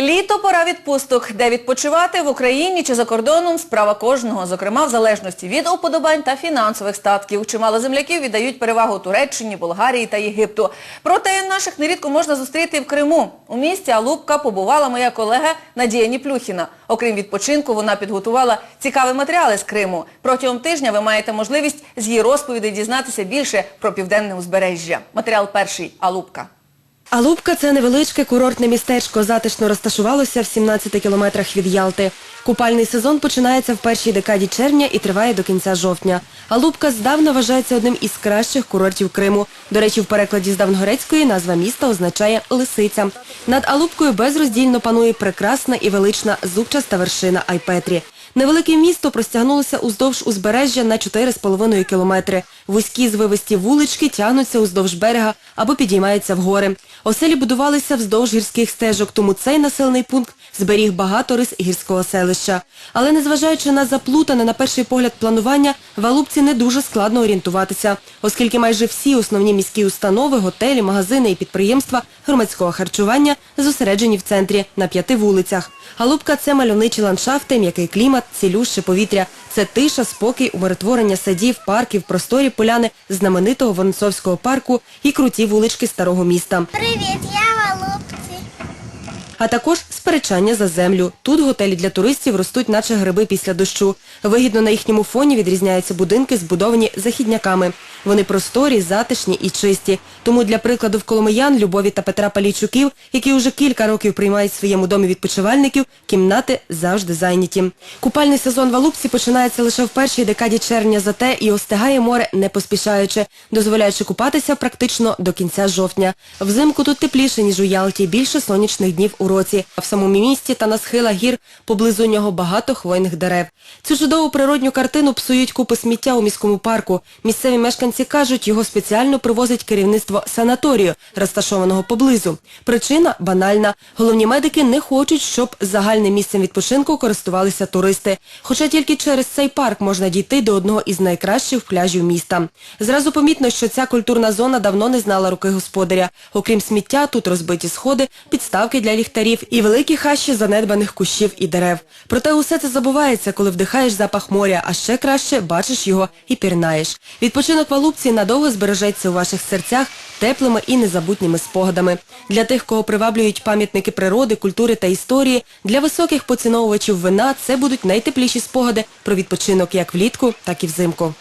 Літо пора відпусток, де відпочивати в Україні чи за кордоном справа кожного, зокрема в залежності від уподобань та фінансових статків. Чимало земляків віддають перевагу Туреччині, Болгарії та Єгипту. Проте наших нерідко можна зустріти в Криму. У місті Алубка побувала моя колега Надія Ніплюхіна. Окрім відпочинку, вона підготувала цікаві матеріали з Криму. Протягом тижня ви маєте можливість з її розповідей дізнатися більше про південне узбережжя. Матеріал перший Алубка. Алубка – це невеличке курортне містечко, затишно розташувалося в 17 кілометрах від Ялти. Купальний сезон починається в першій декаді червня і триває до кінця жовтня. Алубка здавна вважається одним із кращих курортів Криму. До речі, в перекладі з давногрецької назва міста означає «лисиця». Над Алубкою безроздільно панує прекрасна і велична зубчаста вершина Айпетрі. Невелике місто простягнулося уздовж узбережжя на 4,5 кілометри. Вузькі звивисті вулички тягнуться уздовж берега або підіймаються в гори. Оселі будувалися вздовж гірських стежок, тому цей населений пункт зберіг багато рис гірського селища. Але незважаючи на заплутане на перший погляд планування, в Алубці не дуже складно орієнтуватися, оскільки майже всі основні міські установи, готелі, магазини і підприємства громадського харчування зосереджені в центрі на п'яти вулицях. Алубка – це мальовничі ландшафти, м'який клімат, цілюще повітря. Це тиша, спокій, умиротворення садів, парків, просторі поляни, знаменитого Воронцовського парку і круті вулички старого міста. Привіт, я. А також сперечання за землю. Тут готелі для туристів ростуть наче гриби після дощу. Вигідно на їхньому фоні відрізняються будинки, збудовані західняками. Вони просторі, затишні і чисті. Тому для прикладу в Коломиян, Любові та Петра Палійчуків, які уже кілька років приймають в своєму домі відпочивальників, кімнати завжди зайняті. Купальний сезон в Алупці починається лише в першій декаді червня, зате і остигає море не поспішаючи, дозволяючи купатися практично до кінця жовтня. Взимку тут тепліше, ніж у Ялті, більше сонячних днів у році. А в самому місті та на схилах гір поблизу нього багато хвойних дерев. Цю чудову природню картину псують купи сміття у міському парку. Місцеві мешканці кажуть, його спеціально привозить керівництво санаторію, розташованого поблизу. Причина банальна. Головні медики не хочуть, щоб загальним місцем відпочинку користувалися туристи. Хоча тільки через цей парк можна дійти до одного із найкращих пляжів міста. Зразу помітно, що ця культурна зона давно не знала руки господаря. Окрім сміття, тут розбиті сходи, підставки для ліхтарів і великі хащі занедбаних кущів і дерев. Проте усе це забувається, коли вдихаєш запах моря, а ще краще бачиш його і пірнаєш. Відпочинок в Алупці надовго збережеться у ваших серцях теплими і незабутніми спогадами. Для тих, кого приваблюють пам'ятники природи, культури та історії, для високих поціновувачів вина це будуть найтепліші спогади про відпочинок як влітку, так і взимку.